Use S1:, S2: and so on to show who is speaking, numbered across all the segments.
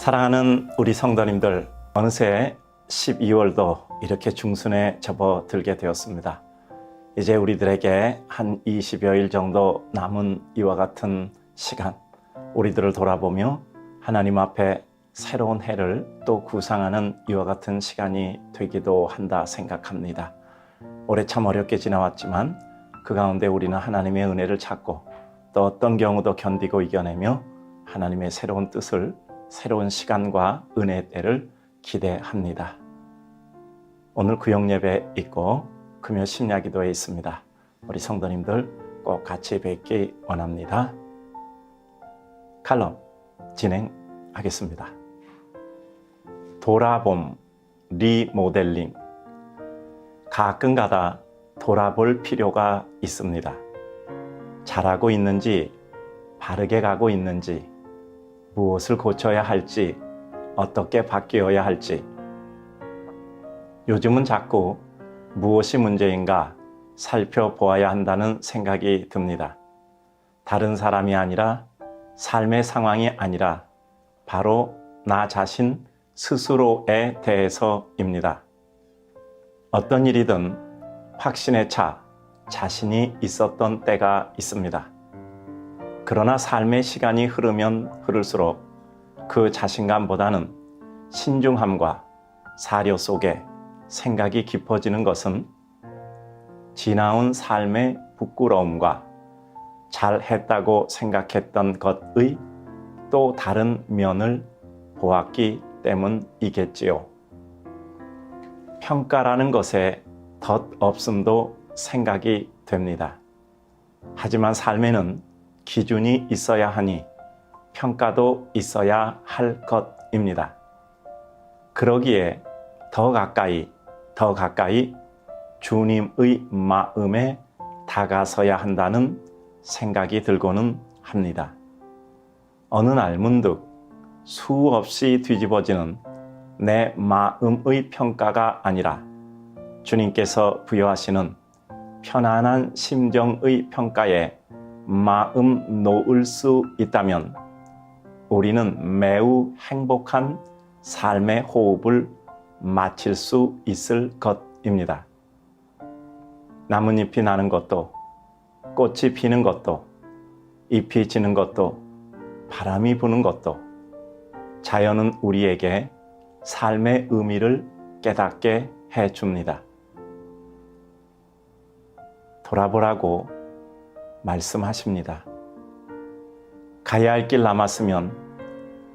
S1: 사랑하는 우리 성도님들, 어느새 12월도 이렇게 중순에 접어들게 되었습니다. 이제 우리들에게 한 20여일 정도 남은 이와 같은 시간, 우리들을 돌아보며 하나님 앞에 새로운 해를 또 구상하는 이와 같은 시간이 되기도 한다 생각합니다. 올해 참 어렵게 지나왔지만 그 가운데 우리는 하나님의 은혜를 찾고 또 어떤 경우도 견디고 이겨내며 하나님의 새로운 뜻을 새로운 시간과 은혜 때를 기대합니다. 오늘 구역 예배 있고 금요 심야 기도에 있습니다. 우리 성도님들 꼭 같이 뵙기 원합니다. 칼럼 진행하겠습니다. 돌아봄 리모델링 가끔가다 돌아볼 필요가 있습니다. 잘하고 있는지 바르게 가고 있는지 무엇을 고쳐야 할지 어떻게 바뀌어야 할지 요즘은 자꾸 무엇이 문제인가 살펴보아야 한다는 생각이 듭니다. 다른 사람이 아니라 삶의 상황이 아니라 바로 나 자신 스스로에 대해서입니다. 어떤 일이든 확신에 차 자신이 있었던 때가 있습니다. 그러나 삶의 시간이 흐르면 흐를수록 그 자신감보다는 신중함과 사려 속에 생각이 깊어지는 것은 지나온 삶의 부끄러움과 잘했다고 생각했던 것의 또 다른 면을 보았기 때문이겠지요. 평가라는 것에 덧 없음도 생각이 됩니다. 하지만 삶에는 기준이 있어야 하니 평가도 있어야 할 것입니다. 그러기에 더 가까이, 더 가까이 주님의 마음에 다가서야 한다는 생각이 들고는 합니다. 어느 날 문득 수없이 뒤집어지는 내 마음의 평가가 아니라 주님께서 부여하시는 편안한 심정의 평가에 마음 놓을 수 있다면 우리는 매우 행복한 삶의 호흡을 마칠 수 있을 것입니다. 나뭇잎이 나는 것도 꽃이 피는 것도 잎이 지는 것도 바람이 부는 것도 자연은 우리에게 삶의 의미를 깨닫게 해 줍니다. 돌아보라고 말씀하십니다. 가야 할 길 남았으면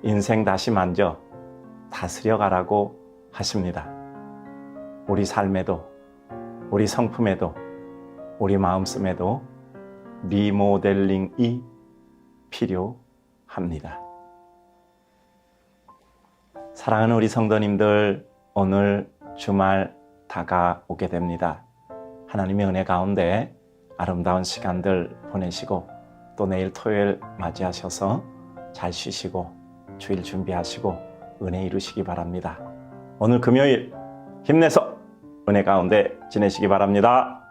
S1: 인생 다시 만져 다스려 가라고 하십니다. 우리 삶에도, 우리 성품에도, 우리 마음씀에도 리모델링이 필요합니다. 사랑하는 우리 성도님들, 오늘 주말 다가오게 됩니다. 하나님의 은혜 가운데 아름다운 시간들 보내시고 또 내일 토요일 맞이하셔서 잘 쉬시고 주일 준비하시고 은혜 이루시기 바랍니다. 오늘 금요일 힘내서 은혜 가운데 지내시기 바랍니다.